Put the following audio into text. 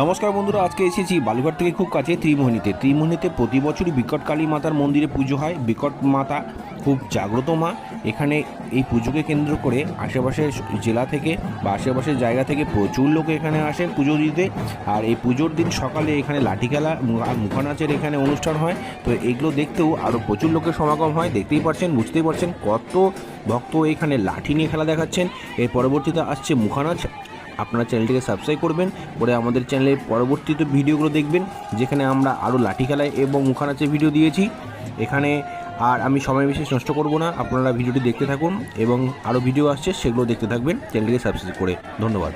নমস্কার বন্ধুরা, আজকে এসেছি বালুঘাট থেকে খুব কাছে ত্রিমোহিনীতে। ত্রিমোহিনীতে প্রতি বছরই বিকট কালী মাতার মন্দিরে পুজো হয়। বিকট মাতা খুব জাগ্রত মা। এখানে এই পুজোকে কেন্দ্র করে আশেপাশের জেলা থেকে বা আশেপাশের জায়গা থেকে প্রচুর লোক এখানে আসেন পুজো দিতে। আর এই পুজোর দিন সকালে এখানে লাঠি খেলা আর মুখা নাচের এখানে অনুষ্ঠান হয়। তো এগুলো দেখতেও আরও প্রচুর লোকের সমাগম হয়। দেখতেই পাচ্ছেন, বুঝতেই পারছেন কত ভক্ত এখানে লাঠি নিয়ে খেলা দেখাচ্ছেন। এর পরবর্তীতে আসছে মুখানাচ। আপনারা চ্যানেলটিকে সাবস্ক্রাইব করবেন করে আমাদের চ্যানেলের পরবর্তীত ভিডিওগুলো দেখবেন, যেখানে আমরা আরও লাঠি খেলায় এবং মুখানাচের ভিডিও দিয়েছি। এখানে আর আমি সময় বেশি নষ্ট করব না, আপনারা ভিডিওটি দেখতে থাকুন এবং আরও ভিডিও আসছে সেগুলো দেখতে থাকবেন চ্যানেলটিকে সাবস্ক্রাইব করে। ধন্যবাদ।